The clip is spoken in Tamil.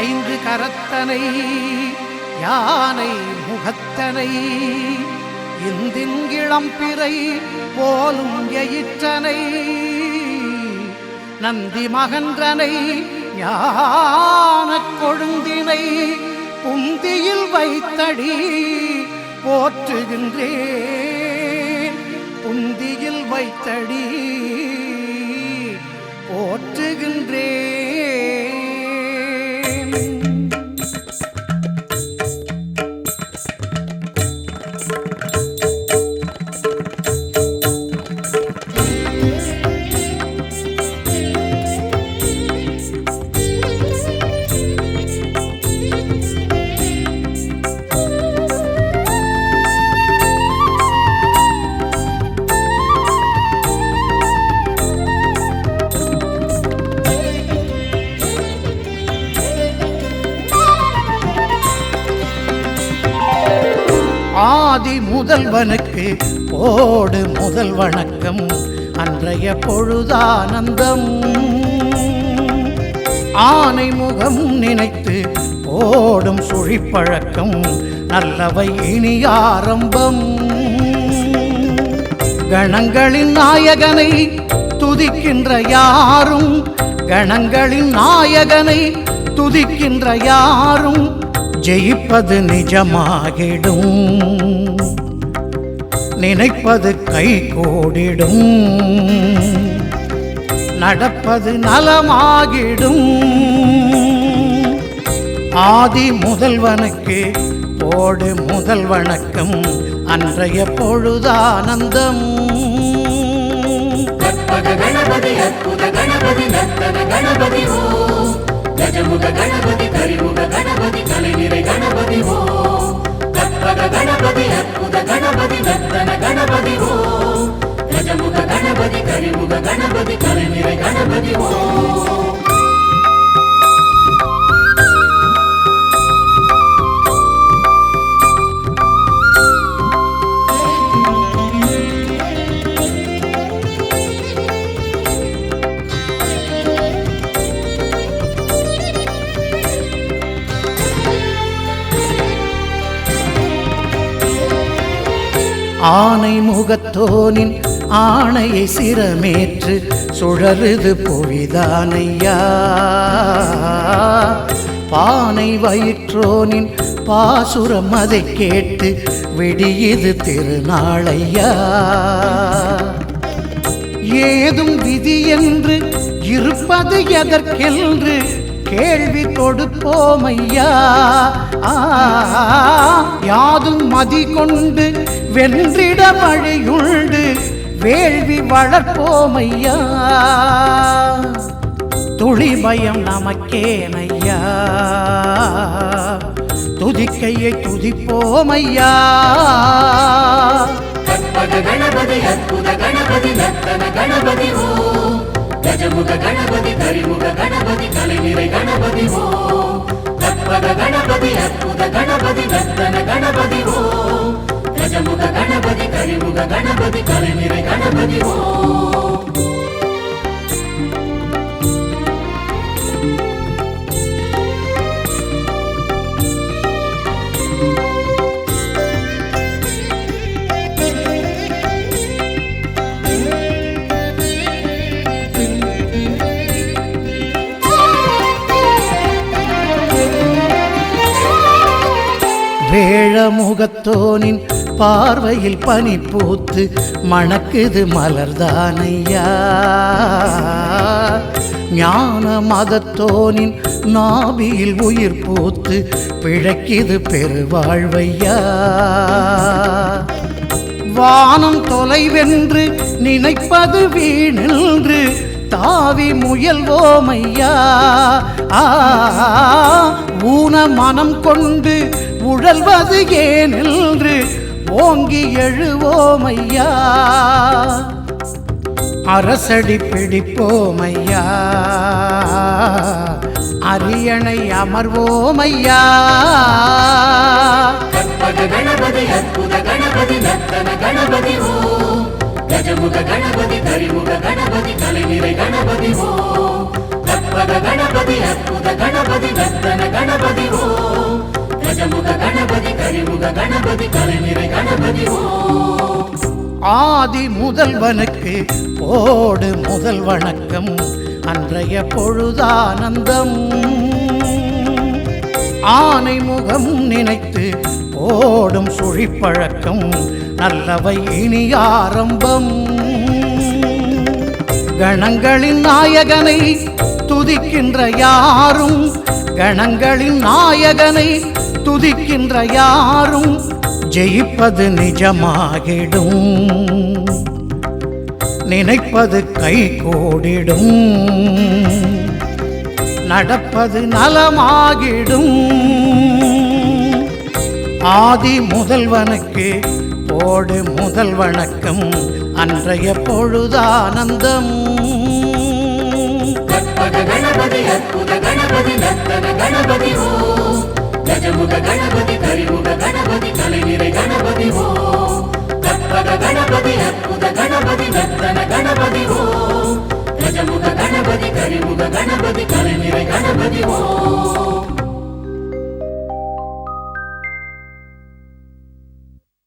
ஐந்து கரத்தனை யானை முகத்தனை இந்திங்கிளம் பிறை போலும் எயிற்றனை நந்தி மகன்றனை ஞானக் கொழுந்தினை புந்தியில் வைத்தடி போற்றுகின்றேன். புந்தியில் வைத்தடி போற்றுகின்றேன் ஆதி முதல்வனுக்கு போடு முதல் வணக்கம். அன்றைய பொழுதானந்தம். ஆனை முகம் நினைத்து போடும் சுழிப்பழக்கம் நல்லவை இனி ஆரம்பம். கணங்களின் நாயகனை துதிக்கின்ற யாரும் கணங்களின் நாயகனை துதிக்கின்ற யாரும் ஜெயிப்பது நிஜமாகிடும். நினைப்பது கை கோடிடும். நடப்பது நலமாகிடும். ஆதி முதல்வனுக்கு போடு முதல் வணக்கம். அன்றைய பொழுதானந்தம் கணபதி அற்புத கணபதி நர்த்தன கணபதி ஓ. கஜமுக கணபதி கரிமுக கணபதி கலைநிறை கணபதி ஓ. கற்பக கணபதி அற்புத கணபதி கணபதி ஓ கஜமுக கணபதி கரிமுக கணபதி கலைநிறை கணபதி ஓ ஆனை முகத்தோனின் ஆணையை சிரமேற்று சுழறுது புவிதானையா பானை வயிற்றோனின் பாசுரம் அதை கேட்டு விடியுது திருநாளையா. ஏதும் விதி என்று இருப்பது எதற்கென்று கேள்வி கொடுப்போம் ஐயா யாதும் மதி கொண்டு வென்றிட மழையுண்டு வேள்வி வளர்ப்போமையா? ஐயா நமக்கேனையா? துதிக்கையை துதிப்போமையா? கணபதி அற்புத கணபதி லத்தன கணபதி ஓ. கஜமுக கணபதி கரிமுக கணபதி கலைநிறை கணபதி ஓ. கற்பக கணபதி கணபதி கணபதி கலைநிறை கணபதி ஓ. வேழமுகத்தோனின் பார்வையில் பனி பூத்து மணக்குது மலர்தானையா. ஞான மதத்தோனின் நாபியில் உயிர் பூத்து பிழைக்கிது பெருவாழ்வையா. வானம் தொலைவென்று நினைப்பது வீணின்று தாவி முயல்வோமையா. ஊன மனம் கொண்டு உழல்வது ஏனென்று ஓங்கி எழுவோமையா? அரசடி பிடிப்போமையா? அரியணை அமர்வோமையா? கற்பக கணபதி அற்புத கணபதி நத்தன கணபதி ஓ. கஜமுக கணபதி கரிமுக கணபதி கலைநிலை கணபதி ஓ. கற்பக கணபதி அற்புத கணபதி நத்தன கணபதி ஓ. கணபதி கணபதி கலைநிறை கணபதி ஆதி முதல்வனுக்கு போடு முதல் வணக்கம் அன்றைய பொழுதானந்தம். ஆனை முகம் நினைத்து போடும் சுழிப்பழக்கம் நல்லவை இனி ஆரம்பம். கணங்களின் நாயகனை துதிக்கின்ற யாரும் கணங்களின் நாயகனை துதிக்கின்ற யாரும் ஜெயிப்பது நிஜமாகிடும். நினைப்பது கை கோடிடும் நடப்பது நலமாகிடும். ஆதி முதல்வனுக்கு போடு முதல் வணக்கம். அன்றைய பொழுதானந்தம். கணபதி அற்புத கணபதி நத்தன கணபதி ஓ கஜமுக கணபதி கரிமுக கணபதி கலைநிறை கணபதி ஓ கற்பக கணபதி அற்புத கணபதி நத்தன கணபதி ஓ கஜமுக கணபதி கரிமுக கணபதி கலைநிறை கணபதி ஓ.